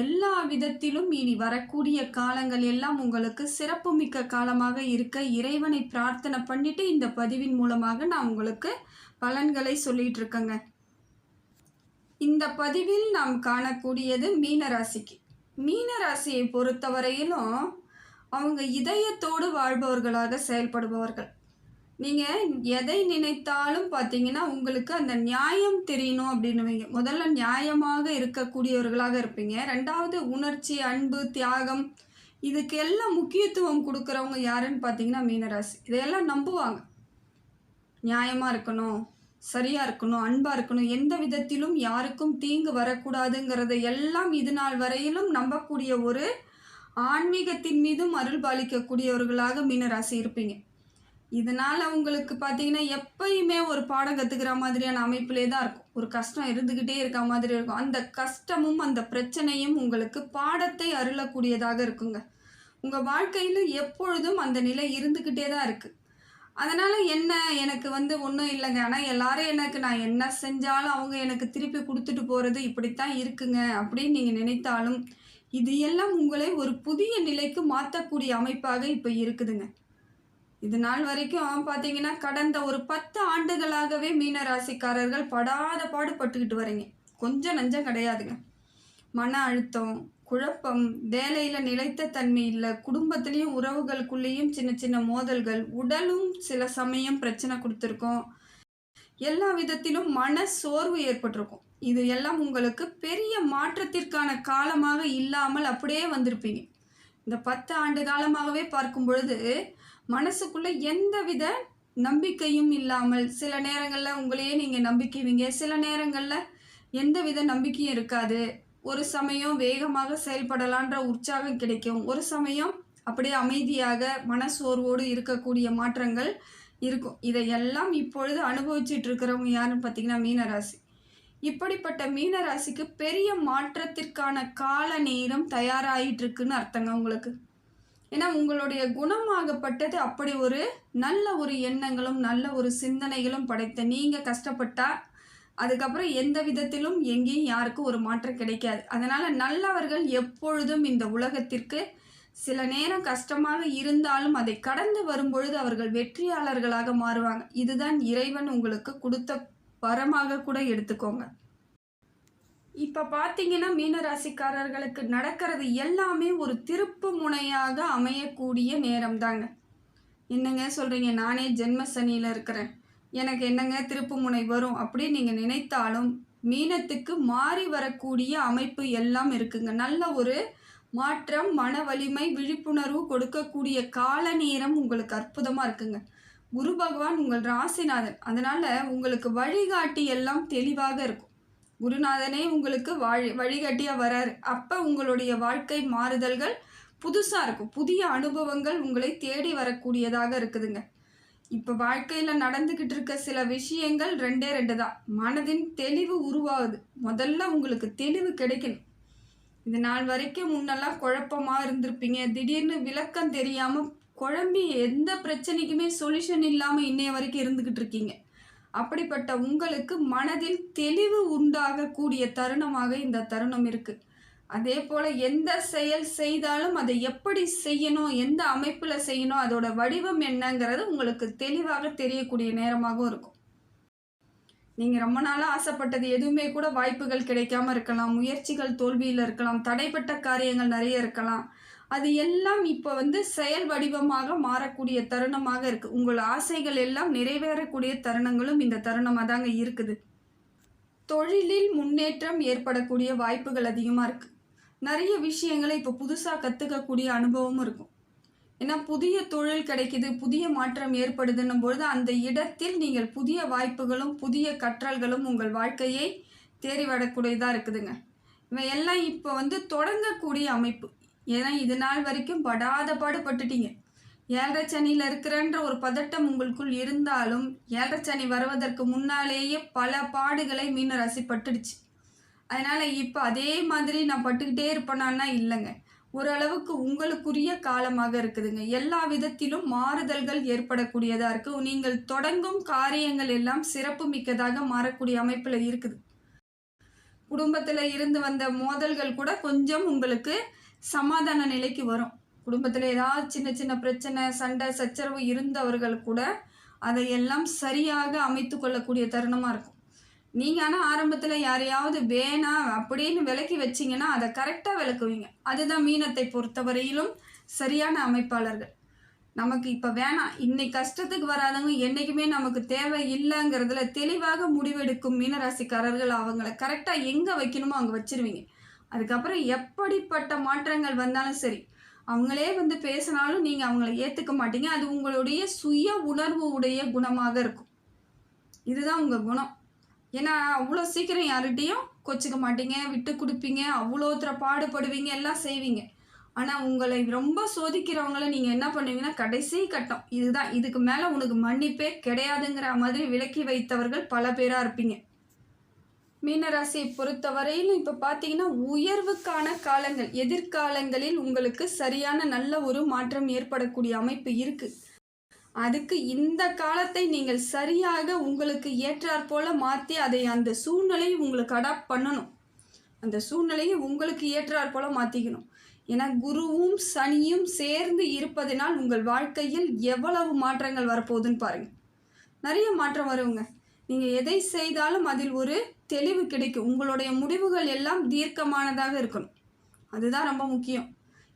எல்லா விதத்திலும் இனி வரக்கூடிய காலங்கள் எல்லாம் உங்களுக்கு சிறப்புமிக்க காலமாக இருக்க இறைவனை பிரார்த்தனை பண்ணிட்டு இந்த பதிவின் மூலமாக நான் உங்களுக்கு பலன்களை சொல்லிட்டு இருக்கேங்க. இந்த பதிவில் நாம் காணக்கூடியது மீனராசிக்கு. மீனராசியை பொறுத்தவரையிலும் அவங்க இதயத்தோடு வாழ்பவர்களாக செயல்படுபவர்கள். நீங்கள் எதை நினைத்தாலும் பார்த்தீங்கன்னா உங்களுக்கு அந்த நியாயம் தெரியணும் அப்படின்னுவீங்க. முதல்ல நியாயமாக இருக்கக்கூடியவர்களாக இருப்பீங்க. ரெண்டாவது உணர்ச்சி அன்பு தியாகம் இதுக்கு எல்லாம் முக்கியத்துவம் கொடுக்குறவங்க யாருன்னு பார்த்தீங்கன்னா மீனராசி. இதையெல்லாம் நம்புவாங்க. நியாயமாக இருக்கணும் சரியாக இருக்கணும் அன்பாக இருக்கணும் எந்த விதத்திலும் யாருக்கும் தீங்கு வரக்கூடாதுங்கிறத எல்லாம் இது நாள் வரையிலும் நம்பக்கூடிய ஒரு ஆன்மீகத்தின் மீதும் அருள் பாலிக்கக்கூடியவர்களாக மீனராசி இருப்பீங்க. இதனால் உங்களுக்கு பார்த்தீங்கன்னா எப்பயுமே ஒரு பாடம் கற்றுக்கிற மாதிரியான அமைப்பிலே தான் இருக்கும். ஒரு கஷ்டம் இருந்துக்கிட்டே இருக்க மாதிரி இருக்கும். அந்த கஷ்டமும் அந்த பிரச்சனையும் உங்களுக்கு பாடத்தை அருளக்கூடியதாக இருக்குங்க. உங்கள் வாழ்க்கையில் எப்பொழுதும் அந்த நிலை இருந்துக்கிட்டே தான் இருக்குது அதனால் என்ன எனக்கு வந்து ஒன்றும் இல்லைங்க. ஆனால் எல்லாரும் எனக்கு நான் என்ன செஞ்சாலும் அவங்க எனக்கு திருப்பி கொடுத்துட்டு போகிறது இப்படித்தான் இருக்குங்க. அப்படின்னு நீங்கள் நினைத்தாலும் இது எல்லாம் உங்களை ஒரு புதிய நிலைக்கு மாற்றக்கூடிய அமைப்பாக இப்போ இருக்குதுங்க. இது நாள் வரைக்கும் பார்த்தீங்கன்னா கடந்த ஒரு பத்து ஆண்டுகளாகவே மீன ராசிக்காரர்கள் படாத பாடுபட்டுக்கிட்டு வரீங்க. கொஞ்சம் நஞ்சம் கிடையாதுங்க. மன அழுத்தம் குழப்பம் வேலையில் நிலைத்த தன்மை இல்லை குடும்பத்துலேயும் உறவுகளுக்குள்ளேயும் சின்ன சின்ன மோதல்கள் உடலும் சில சமயம் பிரச்சனை கொடுத்துருக்கோம். எல்லா விதத்திலும் மன சோர்வு ஏற்பட்டிருக்கும். இது எல்லாம் உங்களுக்கு பெரிய மாற்றத்திற்கான காலமாக இல்லாமல் அப்படியே வந்திருப்பீங்க. இந்த பத்து ஆண்டு காலமாகவே பார்க்கும் பொழுது மனசுக்குள்ள எந்தவித நம்பிக்கையும் இல்லாமல் சில நேரங்களில் உங்களையே நீங்கள் நம்பிக்கைவீங்க. சில நேரங்களில் எந்தவித நம்பிக்கையும் இருக்காது. ஒரு சமயம் வேகமாக செயல்படலான்ற உற்சாகம் கிடைக்கும். ஒரு சமயம் அப்படியே அமைதியாக மனசோர்வோடு இருக்கக்கூடிய மாற்றங்கள் இருக்கும். இதையெல்லாம் இப்பொழுது அனுபவிச்சுட்டு இருக்கிறவங்க யாருன்னு பார்த்தீங்கன்னா மீனராசி. இப்படிப்பட்ட மீனராசிக்கு பெரிய மாற்றத்திற்கான கால நேரம் தயாராகிட்டு இருக்குன்னு அர்த்தங்க உங்களுக்கு? ஏன்னா உங்களுடைய குணமாகப்பட்டது அப்படி ஒரு நல்ல ஒரு எண்ணங்களும் நல்ல ஒரு சிந்தனைகளும் படைத்த நீங்கள் கஷ்டப்பட்டா அதுக்கப்புறம் எந்த விதத்திலும் எங்கேயும் யாருக்கும் ஒரு மாற்றம் கிடைக்காது. அதனால் நல்லவர்கள் எப்பொழுதும் இந்த உலகத்திற்கு சில நேரம் கஷ்டமாக இருந்தாலும் அதை கடந்து வரும்பொழுது அவர்கள் வெற்றியாளர்களாக மாறுவாங்க. இதுதான் இறைவன் உங்களுக்கு கொடுத்த வரமாக கூட எடுத்துக்கோங்க. இப்போ பார்த்தீங்கன்னா மீனராசிக்காரர்களுக்கு நடக்கிறது எல்லாமே ஒரு திருப்பு முனையாக அமையக்கூடிய நேரம் தாங்க என்னங்க சொல்கிறீங்க நானே ஜென்ம சனியில் இருக்கிறேன். எனக்கு என்னங்க திருப்பு முனை வரும் அப்படின்னு நீங்கள் நினைத்தாலும் மீனத்துக்கு மாறி வரக்கூடிய அமைப்பு எல்லாம் இருக்குங்க. நல்ல ஒரு மாற்றம் மன வலிமை விழிப்புணர்வு கொடுக்கக்கூடிய கால நேரம் உங்களுக்கு அற்புதமாக இருக்குங்க. குரு பகவான் உங்கள் ராசிநாதன். அதனால் உங்களுக்கு வழிகாட்டி எல்லாம் தெளிவாக இருக்கும். குருநாதனே உங்களுக்கு வழி வழிகாட்டியாக வரார். அப்போ உங்களுடைய வாழ்க்கை மாறுதல்கள் புதுசாக இருக்கும். புதிய அனுபவங்கள் உங்களை தேடி வரக்கூடியதாக இருக்குதுங்க. இப்போ வாழ்க்கையில் நடந்துக்கிட்டு இருக்க சில விஷயங்கள் ரெண்டே ரெண்டு தான். மனதின் தெளிவு உருவாகுது. முதல்ல உங்களுக்கு தெளிவு கிடைக்கணும். இது நாள் வரைக்கும் முன்னெல்லாம் குழப்பமாக இருந்திருப்பீங்க. திடீர்னு விளக்கம் தெரியாமல் குழம்பி எந்த பிரச்சனைக்குமே சொல்யூஷன் இல்லாமல் இன்னைய வரைக்கும் இருந்துக்கிட்டு இருக்கீங்க. அப்படிப்பட்ட உங்களுக்கு மனதில் தெளிவு உண்டாகக்கூடிய தருணமாக இந்த தருணம் இருக்குது அதே போல் எந்த செயல் செய்தாலும் அதை எப்படி செய்யணும் எந்த அமைப்பில் செய்யணும் அதோட வடிவம் என்னங்கிறது உங்களுக்கு தெளிவாக தெரியக்கூடிய நேரமாகவும் இருக்கும். நீங்கள் ரொம்ப நாளாக ஆசைப்பட்டது எதுவுமே கூட வாய்ப்புகள் கிடைக்காம இருக்கலாம் முயற்சிகள் தோல்வியில் இருக்கலாம் தடைப்பட்ட காரியங்கள் நிறைய இருக்கலாம். அது எல்லாம் இப்போ வந்து செயல் வடிவமாக மாறக்கூடிய தருணமாக இருக்குது உங்கள் ஆசைகள் எல்லாம் நிறைவேறக்கூடிய தருணங்களும் இந்த தருணமாக தாங்க இருக்குது. தொழிலில் முன்னேற்றம் ஏற்படக்கூடிய வாய்ப்புகள் அதிகமாக இருக்குது நிறைய விஷயங்களை இப்போ புதுசாக கற்றுக்கக்கூடிய அனுபவமும் இருக்கும். ஏன்னா புதிய தொழில் கிடைக்குது புதிய மாற்றம் ஏற்படுதுன்னும் பொழுது அந்த இடத்தில் நீங்கள் புதிய வாய்ப்புகளும் புதிய கற்றல்களும் உங்கள் வாழ்க்கையை தேறி வரக்கூடியதாக இருக்குதுங்க. இவன் எல்லாம் இப்போ வந்து தொடங்கக்கூடிய அமைப்பு. ஏன்னா இது நாள் வரைக்கும் படாத பாடுபட்டுட்டீங்க. ஏழரை சனியில் இருக்கிறன்ற ஒரு பதட்டம் உங்களுக்குள் இருந்தாலும் ஏழரை சனி வருவதற்கு முன்னாலேயே பல பாடுகளை மீன ராசி பட்டுடுச்சு அதனால் இப்போ அதே மாதிரி நான் பட்டுக்கிட்டே இருப்பேனான்னா இல்லைங்க. ஓரளவுக்கு உங்களுக்குரிய காலமாக இருக்குதுங்க. எல்லா விதத்திலும் மாறுதல்கள் ஏற்படக்கூடியதாக இருக்குது நீங்கள் தொடங்கும் காரியங்கள் எல்லாம் சிறப்பு மிக்கதாக மாறக்கூடிய அமைப்பில் இருக்குது. குடும்பத்தில் இருந்து வந்த மோதல்கள் கூட கொஞ்சம் உங்களுக்கு சமாதான நிலைக்கு வரும். குடும்பத்தில் ஏதாவது சின்ன சின்ன பிரச்சனை சண்டை சச்சரவு இருந்தவர்கள் கூட அதையெல்லாம் சரியாக அமைத்து கொள்ளக்கூடிய தருணமாக இருக்கும். நீங்கள் ஆனால் ஆரம்பத்தில் யாரையாவது வேணாம் அப்படின்னு விலக்கி வச்சிங்கன்னா அதை கரெக்டாக விளக்குவீங்க. அதுதான் மீனத்தை பொறுத்தவரையிலும் சரியான அமைப்பாளர்கள். நமக்கு இப்போ வேணாம். இன்னைக்கு கஷ்டத்துக்கு வராதவங்க என்றைக்குமே நமக்கு தேவை இல்லைங்கிறதுல தெளிவாக முடிவெடுக்கும் மீனராசிக்காரர்கள் அவங்கள கரெக்டாக எங்கே வைக்கணுமோ அங்கே வச்சிருவீங்க. அதுக்கப்புறம் எப்படிப்பட்ட மாற்றங்கள் வந்தாலும் சரி அவங்களே வந்து பேசினாலும் நீங்கள் அவங்கள ஏற்றுக்க மாட்டீங்க. அது உங்களுடைய சுய உணர்வு உடைய குணமாக இருக்கும். இதுதான் உங்கள் குணம். ஏன்னா அவ்வளோ சீக்கிரம் யார்கிட்டையும் கொச்சிக்க மாட்டீங்க விட்டு கொடுப்பீங்க அவ்வளோ பாடுபடுவீங்க எல்லாம் செய்வீங்க. ஆனால் உங்களை ரொம்ப சோதிக்கிறவங்கள நீங்கள் என்ன பண்ணுவீங்கன்னா கடைசி கட்டம். இதுதான். இதுக்கு மேலே உனக்கு மன்னிப்பே கிடையாதுங்கிற மாதிரி விலக்கி வைத்தவர்கள் பல பேராக இருப்பீங்க. மீனராசியை பொறுத்தவரையிலும் இப்போ பார்த்தீங்கன்னா உயர்வுக்கான காலங்கள் எதிர்காலங்களில் உங்களுக்கு சரியான நல்ல ஒரு மாற்றம் ஏற்படக்கூடிய அமைப்பு இருக்குது அதுக்கு இந்த காலத்தை நீங்கள் சரியாக உங்களுக்கு ஏற்றாற் போல மாற்றி அதை அந்த சூழ்நிலையை உங்களுக்கு அடாப்ட் பண்ணணும். அந்த சூழ்நிலையை உங்களுக்கு ஏற்றாற் போல மாற்றிக்கணும் ஏன்னா குருவும் சனியும் சேர்ந்து இருப்பதனால் உங்கள் வாழ்க்கையில் எவ்வளவு மாற்றங்கள் வரப்போகுதுன்னு பாருங்கள் நிறைய மாற்றம் வருங்க. நீங்கள் எதை செய்தாலும் அதில் ஒரு தெளிவு கிடைக்கும். உங்களுடைய முடிவுகள் எல்லாம் தீர்க்கமானதாக இருக்கணும் அதுதான் ரொம்ப முக்கியம்.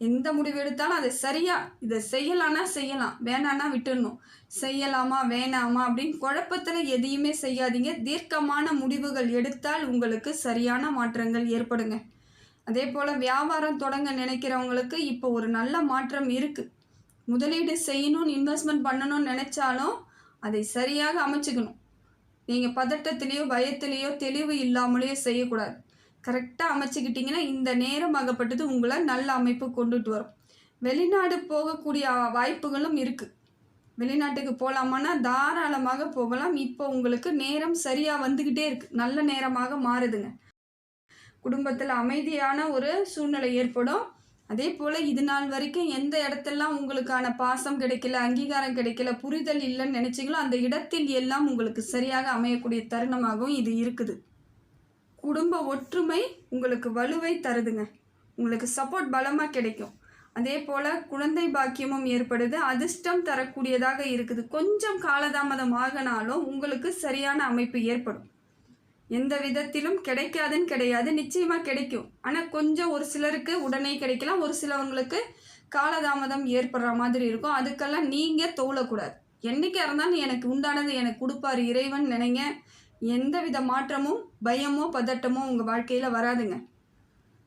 எந்த முடிவு எடுத்தாலும் அதை சரியா இதை செய்யலான்னா செய்யலாம். வேணான்னா விட்டுடணும். செய்யலாமா வேணாமா அப்படின்னு குழப்பத்தில் எதையுமே செய்யாதீங்க. தீர்க்கமான முடிவுகள் எடுத்தால் உங்களுக்கு சரியான மாற்றங்கள் ஏற்படுங்க. அதே போல் வியாபாரம் தொடங்க நினைக்கிறவங்களுக்கு இப்போ ஒரு நல்ல மாற்றம் இருக்குது முதலீடு செய்யணும்னு இன்வெஸ்ட்மெண்ட் பண்ணணும்னு நினச்சாலும் அதை சரியாக அமைச்சுக்கணும். நீங்கள் பதட்டத்திலேயோ பயத்திலேயோ தெளிவு இல்லாமலேயோ செய்யக்கூடாது. கரெக்டாக அமைச்சுக்கிட்டிங்கன்னா இந்த நேரம் ஆகப்பட்டது உங்களை நல்ல அமைப்பு கொண்டுட்டு வரும். வெளிநாடு போகக்கூடிய வாய்ப்புகளும் இருக்குது வெளிநாட்டுக்கு போகலாமான்னா தாராளமாக போகலாம். இப்போ உங்களுக்கு நேரம் சரியாக வந்துக்கிட்டே இருக்குது நல்ல நேரமாக மாறுதுங்க. குடும்பத்தில் அமைதியான ஒரு சூழ்நிலை ஏற்படும். அதே போல் இது நாள் வரைக்கும் எந்த இடத்தெல்லாம் உங்களுக்கான பாசம் கிடைக்கல அங்கீகாரம் கிடைக்கல புரிதல் இல்லைன்னு நினச்சிங்களோ அந்த இடத்தில் எல்லாம் உங்களுக்கு சரியாக அமையக்கூடிய தருணமாகவும் இது இருக்குது. குடும்ப ஒற்றுமை உங்களுக்கு வலுவை தருதுங்க. உங்களுக்கு சப்போர்ட் பலமாக கிடைக்கும். அதே போல் குழந்தை பாக்கியமும் ஏற்படுது. அதிர்ஷ்டம் தரக்கூடியதாக இருக்குது. கொஞ்சம் காலதாமதம் ஆகினாலும் உங்களுக்கு சரியான அமைப்பு ஏற்படும். எந்த விதத்திலும் கிடைக்காதுன்னு கிடையாது நிச்சயமாக கிடைக்கும். ஆனால் கொஞ்சம் ஒரு சிலருக்கு உடனே கிடைக்கலாம் ஒரு சிலவங்களுக்கு காலதாமதம் ஏற்படுற மாதிரி இருக்கும். அதுக்கெல்லாம் நீங்கள் தோழக்கூடாது என்றைக்கு இருந்தாலும் எனக்கு உண்டானது எனக்கு கொடுப்பார் இறைவன் நினைங்க. எந்த வித மாற்றமும் பயமோ பதட்டமோ உங்கள் வாழ்க்கையில் வராதுங்க.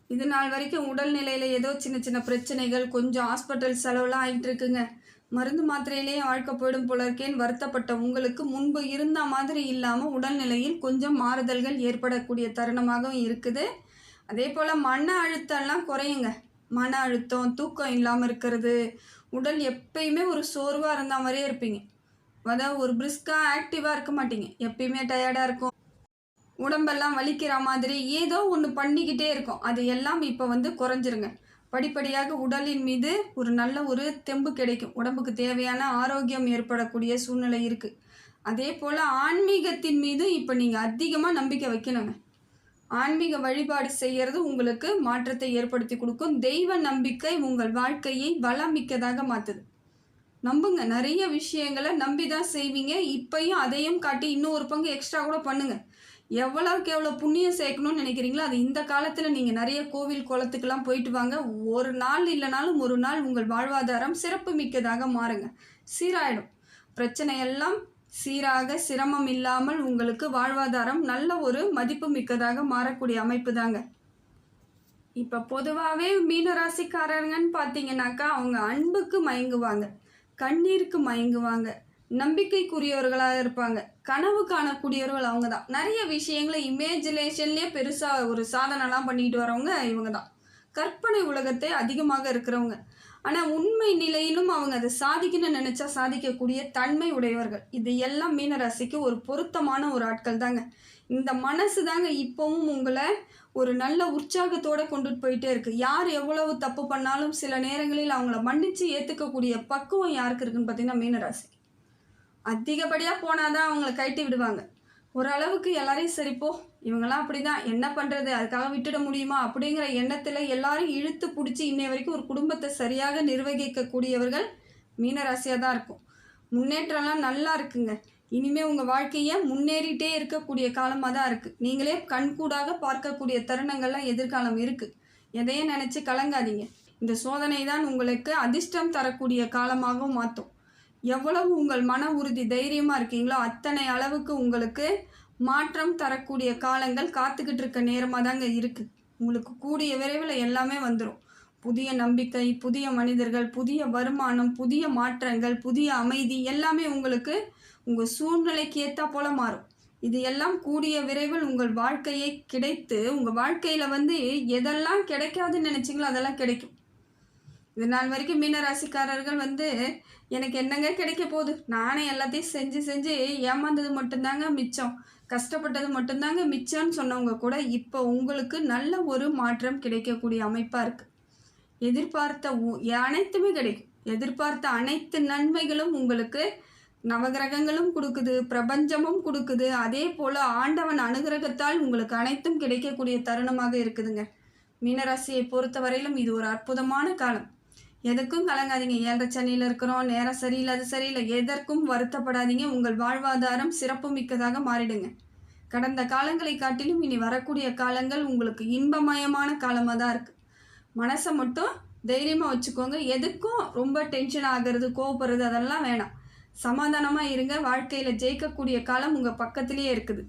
இது நாள் வரைக்கும் உடல்நிலையில் ஏதோ சின்ன சின்ன பிரச்சனைகள் கொஞ்சம் ஹாஸ்பிட்டல் செலவுலாம் ஆகிட்டு இருக்குங்க மருந்து மாத்திரையிலேயே வாழ்க்கை போயிடும் போல இருக்கேன்னு வருத்தப்பட்ட உங்களுக்கு முன்பு இருந்த மாதிரி இல்லாமல் உடல்நிலையில் கொஞ்சம் மாறுதல்கள் ஏற்படக்கூடிய தருணமாகவும் இருக்குது. அதே போல் மன அழுத்தம்லாம் குறையுங்க. மன அழுத்தம் தூக்கம் இல்லாமல் இருக்கிறது. உடல் எப்பயுமே ஒரு சோர்வாக இருந்த மாதிரியே இருப்பீங்க. அதாவது ஒரு பிரிஸ்காக ஆக்டிவாக இருக்க மாட்டீங்க. எப்பயுமே டயர்டாக இருக்கும். உடம்பெல்லாம் வலிக்கிற மாதிரி ஏதோ ஒன்று பண்ணிக்கிட்டே இருக்கும். அது எல்லாம் இப்போ வந்து குறைஞ்சிருங்க. படிப்படியாக உடலின் மீது ஒரு நல்ல ஒரு தெம்பு கிடைக்கும். உடம்புக்கு தேவையான ஆரோக்கியம் ஏற்படக்கூடிய சூழ்நிலை இருக்குது அதே போல் ஆன்மீகத்தின் மீது இப்போ நீங்கள் அதிகமாக நம்பிக்கை வைக்கணுங்க. ஆன்மீக வழிபாடு செய்கிறது உங்களுக்கு மாற்றத்தை ஏற்படுத்தி கொடுக்கும். தெய்வ நம்பிக்கை உங்கள் வாழ்க்கையை வளம் மிக்கதாக மாற்றுது நம்புங்க. நிறைய விஷயங்களை நம்பி தான் செய்வீங்க. இப்பையும் அதையும் காட்டி இன்னும் ஒரு பங்கு எக்ஸ்ட்ரா கூட பண்ணுங்கள் எவ்வளோக்கு எவ்வளோ புண்ணியம் சேர்க்கணும்னு நினைக்கிறீங்களோ அது இந்த காலத்தில் நீங்கள் நிறைய கோவில் குளத்துக்கெல்லாம் போயிட்டு வாங்க. ஒரு நாள் இல்லைனாலும் ஒரு நாள் உங்கள் வாழ்வாதாரம் சிறப்பு மிக்கதாக மாறுங்க. சீராயிடும். பிரச்சனையெல்லாம் சீராக சிரமம் இல்லாமல் உங்களுக்கு வாழ்வாதாரம் நல்ல ஒரு மதிப்பு மிக்கதாக மாறக்கூடிய அமைப்பு தாங்க. இப்போ பொதுவாகவே மீனராசிக்காரங்கன்னு பார்த்தீங்கன்னாக்கா அவங்க அன்புக்கு மயங்குவாங்க. கண்ணீருக்கு மயங்குவாங்க. நம்பிக்கைக்குரியவர்களாக இருப்பாங்க. கனவு காணக்கூடியவர்கள் அவங்க தான் நிறைய விஷயங்களை இமேஜினேஷன்லேயே பெருசாக ஒரு சாதனைலாம் பண்ணிட்டு வரவங்க இவங்க தான் கற்பனை உலகத்தை அதிகமாக இருக்கிறவங்க. ஆனால் உண்மை நிலையிலும் அவங்க அதை சாதிக்கணும்னு நினச்சா சாதிக்கக்கூடிய தன்மை உடையவர்கள். இது எல்லாம் மீனராசிக்கு ஒரு பொருத்தமான ஒரு ஆட்கள் தாங்க. இந்த மனசு தாங்க இப்போவும் உங்களை ஒரு நல்ல உற்சாகத்தோடு கொண்டுட்டு போயிட்டே இருக்குது யார் எவ்வளவு தப்பு பண்ணாலும் சில நேரங்களில் அவங்கள மன்னித்து ஏற்றுக்கக்கூடிய பக்குவம் யாருக்கு இருக்குன்னு பார்த்தீங்கன்னா மீனராசி அதிகப்படியாக போனால் தான் அவங்கள கழட்டி விடுவாங்க. ஓரளவுக்கு எல்லாரையும் சரிப்போ இவங்கெல்லாம் அப்படிதான். என்ன பண்ணுறது அதுக்காக விட்டுட முடியுமா? அப்படிங்கிற எண்ணத்தில் எல்லாரும் இழுத்து பிடிச்சி இன்னை வரைக்கும் ஒரு குடும்பத்தை சரியாக நிர்வகிக்கக்கூடியவர்கள் மீனராசியாக தான் இருக்கும். முன்னேற்றம்லாம் நல்லா இருக்குங்க. இனிமேல் உங்கள் வாழ்க்கையை முன்னேறிட்டே இருக்கக்கூடிய காலமாக தான் இருக்குது நீங்களே கண்கூடாக பார்க்கக்கூடிய தருணங்கள்லாம் எதிர்காலம் இருக்குது எதையும் நினச்சி கலங்காதீங்க. இந்த சோதனை தான் உங்களுக்கு அதிர்ஷ்டம் தரக்கூடிய காலமாகவும் மாற்றும் எவ்வளவு உங்கள் மன உறுதி தைரியமாக இருக்கீங்களோ அத்தனை அளவுக்கு உங்களுக்கு மாற்றம் தரக்கூடிய காலங்கள் காத்துக்கிட்டு இருக்க நேரமாக தாங்க இருக்குது உங்களுக்கு கூடிய விரைவில் எல்லாமே வந்துடும் புதிய நம்பிக்கை புதிய மனிதர்கள் புதிய வருமானம் புதிய மாற்றங்கள் புதிய அமைதி எல்லாமே உங்களுக்கு உங்கள் சூழ்நிலைக்கு ஏற்றா போல மாறும். இது எல்லாம் கூடிய விரைவில் உங்கள் வாழ்க்கையை கிடைத்து உங்கள் வாழ்க்கையில் வந்து எதெல்லாம் கிடைக்காதுன்னு நினச்சிங்களோ அதெல்லாம் கிடைக்கும். இது நாள் வரைக்கும் மீன ராசிக்காரர்கள் வந்து எனக்கு என்னங்க கிடைக்க போகுது? நானே எல்லாத்தையும் செஞ்சு செஞ்சு ஏமாந்தது மட்டும்தாங்க மிச்சம். கஷ்டப்பட்டது மட்டும்தாங்க மிச்சம்னு சொன்னவங்க கூட இப்போ உங்களுக்கு நல்ல ஒரு மாற்றம் கிடைக்கக்கூடிய அமைப்பாக இருக்குது எதிர்பார்த்த உ- அனைத்துமே கிடைக்கும். எதிர்பார்த்த அனைத்து நன்மைகளும் உங்களுக்கு நவகிரகங்களும் கொடுக்குது பிரபஞ்சமும் கொடுக்குது. அதே போல் ஆண்டவன் அனுகிரகத்தால் உங்களுக்கு அனைத்தும் கிடைக்கக்கூடிய தருணமாக இருக்குதுங்க. மீனராசியை பொறுத்தவரையிலும் இது ஒரு அற்புதமான காலம். எதுக்கும் கலங்காதீங்க. ஏழரை சென்னையில் இருக்கிறோம். நேரம் சரியில்லை அது சரியில்லை. எதற்கும் வருத்தப்படாதீங்க. உங்கள் வாழ்வாதாரம் சிறப்பு மிக்கதாக மாறிடுங்க. கடந்த காலங்களை காட்டிலும் இனி வரக்கூடிய காலங்கள் உங்களுக்கு இன்பமயமான காலமாக தான் இருக்குது மனசை மட்டும் தைரியமாக வச்சுக்கோங்க. எதுக்கும் ரொம்ப டென்ஷன் ஆகிறது கோவப்படுறது அதெல்லாம் வேணாம். சமாதானமாக இருங்க. வாழ்க்கையில் ஜெயிக்கக்கூடிய காலம் உங்கள் பக்கத்திலேயே இருக்குது.